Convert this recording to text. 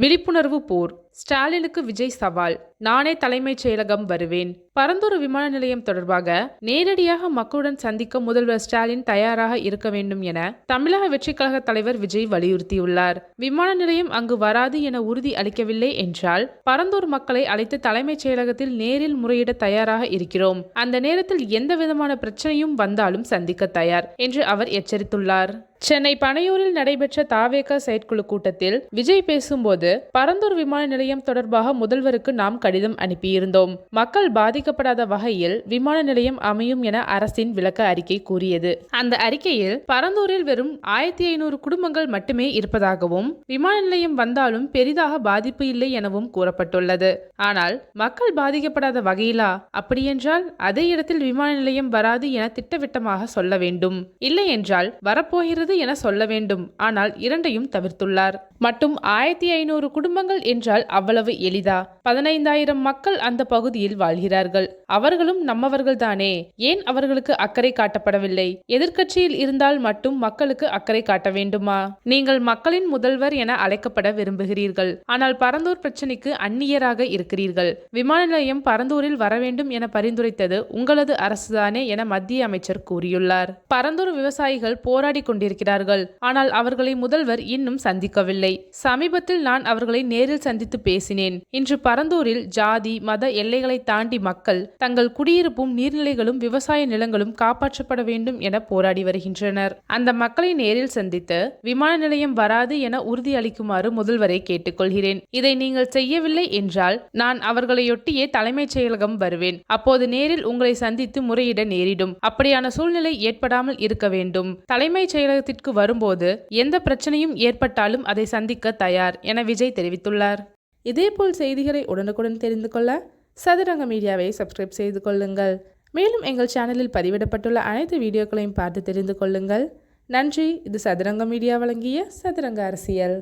விழிப்புணர்வு போர். ஸ்டாலினுக்கு விஜய் சவால். நானே தலைமைச் செயலகம் வருவேன். பரந்தூர் விமான நிலையம் தொடர்பாக நேரடியாக மக்களுடன் சந்திக்க முதல்வர் ஸ்டாலின் தயாராக இருக்க வேண்டும் என தமிழக வெற்றிக் கழக தலைவர் விஜய் வலியுறுத்தியுள்ளார். விமான நிலையம் அங்கு வராது என உறுதி அளிக்கவில்லை என்றால் பரந்தூர் மக்களை அழைத்து தலைமைச் செயலகத்தில் நேரில் முறையிட தயாராக இருக்கிறோம். அந்த நேரத்தில் எந்த விதமான பிரச்சனையும் வந்தாலும் சந்திக்க தயார் என்று அவர் எச்சரித்துள்ளார். சென்னை பனையூரில் நடைபெற்ற தாவேக செயற்குழு கூட்டத்தில் விஜய் பேசும்போது பரந்தூர் விமான நிலையம் தொடர்பாக முதல்வருக்கு நாம் கடிதம் அனுப்பியிருந்தோம். மக்கள் பாதிக்கப்படாத வகையில் விமான நிலையம் அமையும் என அரசின் விளக்க அறிக்கை கூறியது. அந்த அறிக்கையில் பரந்தூரில் வெறும் ஆயிரத்தி ஐநூறு குடும்பங்கள் மட்டுமே இருப்பதாகவும் விமான நிலையம் வந்தாலும் பெரிதாக பாதிப்பு இல்லை எனவும் கூறப்பட்டுள்ளது. ஆனால் மக்கள் பாதிக்கப்படாத வகையிலா? அப்படியென்றால் அதே இடத்தில் விமான நிலையம் வராது என திட்டவட்டமாக சொல்ல வேண்டும். இல்லை என்றால் வரப்போகிறது என சொல்ல வேண்டும். ஆனால் இரண்டையும் தவிர்த்துள்ளார். மட்டும் ஆயிரத்தி ஐநூறு குடும்பங்கள் என்றால் அவ்வளவு எளிதா? பதினைந்தாயிரம் மக்கள் அந்த பகுதியில் வாழ்கிறார்கள். அவர்களும் நம்மவர்கள்தானே. ஏன் அவர்களுக்கு அக்கறை காட்டப்படவில்லை? எதிர்க்கட்சியில் இருந்தால் மட்டும் மக்களுக்கு அக்கறை காட்ட வேண்டுமா? நீங்கள் மக்களின் முதல்வர் என அழைக்கப்பட விரும்புகிறீர்கள். ஆனால் பரந்தூர் பிரச்சனைக்கு அந்நியராக இருக்கிறீர்கள். விமான நிலையம் பரந்தூரில் வர வேண்டும் என பரிந்துரைத்தது உங்களது அரசுதானே என மத்திய அமைச்சர் கூறியுள்ளார். பரந்தூர் விவசாயிகள் போராடி கொண்டிருக்கிறார்கள். ஆனால் அவர்களை முதல்வர் இன்னும் சந்திக்கவில்லை. சமீபத்தில் நான் அவர்களை நேரில் சந்தித்து பேசினேன். இன்று பரந்தூரில் ஜாதி மத எல்லைகளை தாண்டி மக்கள் மக்கள். தங்கள் குடியிருப்பும் நீர்நிலைகளும் விவசாய நிலங்களும் காப்பாற்றப்பட வேண்டும் என போராடி வருகின்றனர். அந்த மக்களை நேரில் சந்தித்து விமான நிலையம் வராது என உறுதியளிக்குமாறு முதல்வரை கேட்டுக்கொள்கிறேன். இதை நீங்கள் செய்யவில்லை என்றால் நான் அவர்களையொட்டியே தலைமைச் செயலகம் வருவேன். அப்போது நேரில் உங்களை சந்தித்து முறையிட நேரிடும். அப்படியான சூழ்நிலை ஏற்படாமல் இருக்க வேண்டும். தலைமைச் செயலகத்திற்கு வரும்போது எந்த பிரச்சனையும் ஏற்பட்டாலும் அதை சந்திக்க தயார் என விஜய் தெரிவித்துள்ளார். இதேபோல் செய்திகளை உடனுக்குடன் தெரிந்து கொள்ள சதுரங்க மீடியாவை சப்ஸ்கிரைப் செய்து கொள்ளுங்கள். மேலும் எங்கள் சேனலில் பதிவிடப்பட்டுள்ள அனைத்து வீடியோக்களையும் பார்த்து தெரிந்து கொள்ளுங்கள். நன்றி. இது சதுரங்க மீடியா வழங்கிய சதுரங்க அரசியல்.